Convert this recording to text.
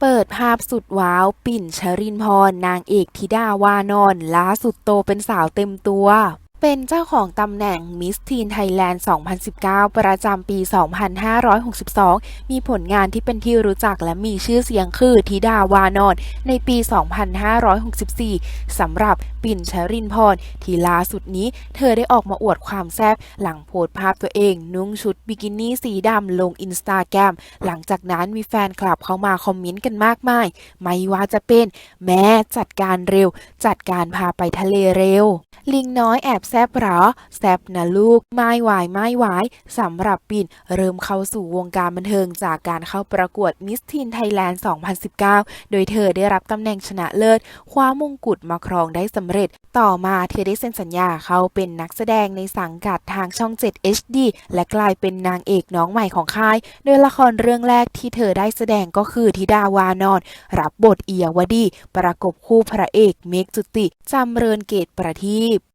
เปิดภาพสุดว้าว ปิ่นชรินพร นางเอกธิดาวานอน ล้าสุดโตเป็นสาวเต็มตัว เป็นเจ้าของตำแหน่งมิสทีนไทยแลนด์2019 ประจำปี 2562 มีผลงานที่เป็นที่รู้จักและมีชื่อเสียงคือธิดาวานอนในปี 2564 สำหรับปิ่นชรินพรที่ล่าสุดนี้ เธอได้ออกมาอวดความแซ่บหลังโพสภาพตัวเอง นุ่งชุดบิกินี่สีดำลงอินสตาแกรมหลังจากนั้นมีแฟนคลับเข้ามาคอมเมนต์กันมากมาย ไม่ว่าจะเป็น แม่จัดการเร็ว จัดการพาไปทะเลเร็ว ลิงน้อยแอบแซบหรอ แซบนะลูก ไม่ไหวไม่ไหวสำหรับปิ่นเริ่มเข้าสู่วงการบันเทิงจากการเข้าประกวดมิสทีนไทยแลนด์ 2019 โดยเธอได้รับตำแหน่งชนะเลิศ คว้ามงกุฎมาครองได้สำเร็จ ต่อมาเธอได้เซ็นสัญญาเข้าเป็นนักแสดงในสังกัดทางช่อง 7 HD และกลายเป็นนางเอกน้องใหม่ของค่าย โดยละครเรื่องแรกที่เธอได้แสดงก็คือธิดาวานอน รับบทเอียวดี ประกบคู่พระเอกเมกจุติจำเริญเกตประทีป